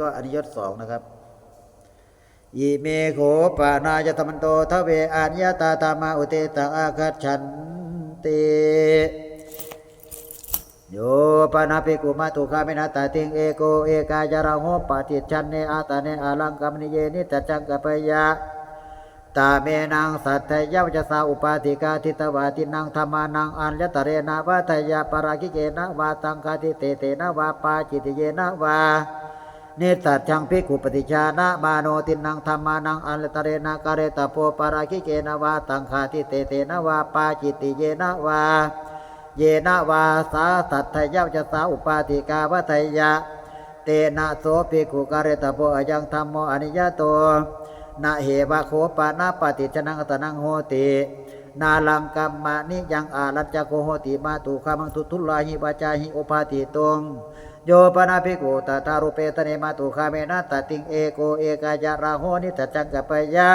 ก็อนิยตสองนะครับอิเมโขปานายธรรมโตทเวอัญญาตาตามาอุเตตังอาคัจฉันติโยปนาภิกุมาตุคามินาตาติงเอโกเอกายาราโหปฏิชันเนอาตาเนอาลังกัมนิเยนิตจังกปยะตาเมนังสัตตยาวจสาอุปาติกาทิตวาตินังธรรมานังอัญญตเรนะวะทยาปรากิเกนะวาตังคาติเตเตนะวาปาจิตเยนะวา เนตัดจังพิกุปฏิชานะมาโนตินังธรรมานังอัญญตเรนะกะเรตโปปรากิเกนวาตังคาติเตเตนวาปาจิติเยนวา เยนวาสาสัตตยาวจสาอุปาติกาวะทยาเตนะโสภิกุกะเรตโปอยังธรรมโมอนิยโตนาเหวะโคปานาปฏิชนังตนังโหตินาลังกัมมานิยังอารัจจโกโหติมาตุขามังทุทุลาหิวาจาหิโอภาติตง โยปนาภิกขุตตารุเปตเนมาตุคาเมนะตติงเอโกเอกายะราโหนิตจังกัปยะ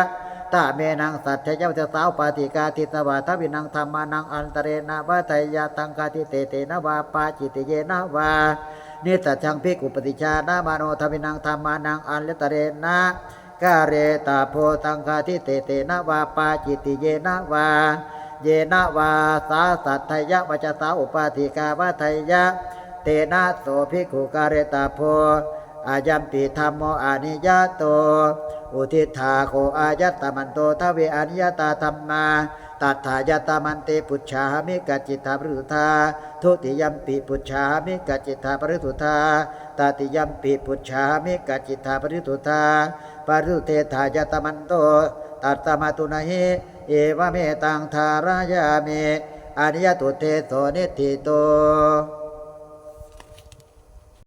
ตาเมนังสัจจเจ้าจะสาวปาติกาติสวาทวินังธรรมานังอันตเรนะวะไตยาตังคาติเตเตนะวาปาจิตเยนะวานิตัจังพิกุปฏิชานามาโนทวินังธรรมานังอันเลตเรนะกาเรตาโพตังคาทิเตเตนะวาปาจิตเยนะวา เยนะวาสาสัตยะวัจสาอุปาติกาวะทยะ เตนะโสภิกขุกาเรตาโพอายัมปิธรรมโมอานิยโต อุทิธาโคอายัตตมันโตทเวอนิยตาธรรมาตัทธายตามันเตปุชามิกจิตาปริทุธาทุติยัมปิปุชามิกจิตาปริทุธาตติยัมปิปุชามิกจิตาปริทุธาปริทุเทธายตมันโตตัตตมาตุนะหิเอวเมตังทารายาเมิอนิยตุเตโสนิทิโต